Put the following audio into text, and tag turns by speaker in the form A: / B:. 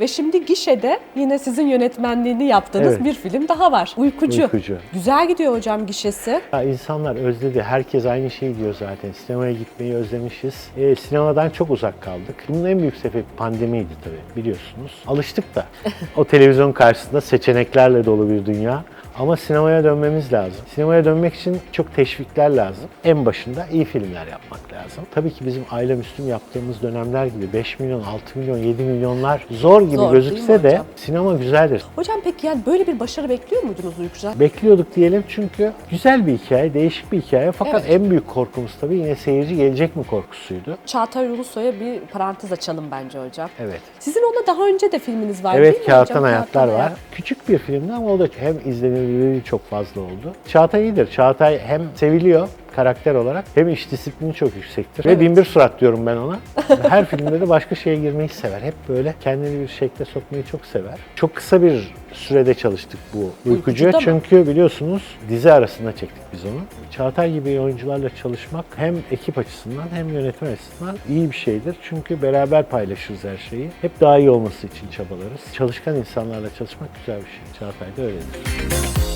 A: Ve şimdi gişede yine sizin yönetmenliğini yaptığınız
B: Evet.
A: bir film daha var. Uykucu.
B: Uykucu.
A: Güzel gidiyor hocam gişesi.
B: Ya insanlar özledi. Herkes aynı şeyi diyor zaten. Sinemaya gitmeyi özlemişiz. E, sinemadan çok uzak kaldık. Bunun en büyük sebebi pandemiydi tabii biliyorsunuz. Alıştık da. o televizyon karşısında seçeneklerle dolu bir dünya. Ama sinemaya dönmemiz lazım. Sinemaya dönmek için çok teşvikler lazım. En başında iyi filmler yapmak lazım. Tabii ki bizim aile Müslüm yaptığımız dönemler gibi 5 milyon, 6 milyon, 7 milyonlar zor gibi
A: Zor,
B: gözükse de
A: hocam?
B: sinema güzeldir.
A: Hocam peki yani böyle bir başarı bekliyor muydunuz Uykucu'dan?
B: Bekliyorduk diyelim çünkü güzel bir hikaye, değişik bir hikaye. Fakat
A: Evet.
B: en büyük korkumuz tabii yine seyirci gelecek mi korkusuydu.
A: Çağatay Ulusoy'a bir parantez açalım bence hocam.
B: Evet.
A: Sizin onunla daha önce de filminiz var değil mi
B: Evet Kağıttan? Hayatlar var. Küçük bir filmdi ama o da hem izlenirliği çok fazla oldu. Çağatay iyidir. Çağatay hem seviliyor karakter olarak hem iş disiplini çok yüksektir.
A: Evet.
B: Ve bin bir surat diyorum ben ona. Her filmde de başka şeye girmeyi sever. Hep böyle kendini bir şekle sokmayı çok sever. Çok kısa bir sürede çalıştık bu uykucuya.
A: Mı?
B: Çünkü biliyorsunuz dizi arasında çektik biz onu. Çağatay gibi oyuncularla çalışmak hem ekip açısından hem yönetmen açısından iyi bir şeydir. Çünkü beraber paylaşırız her şeyi. Hep daha iyi olması için çabalarız. Çalışkan insanlarla çalışmak güzel bir şey. Çağatay da öyledir.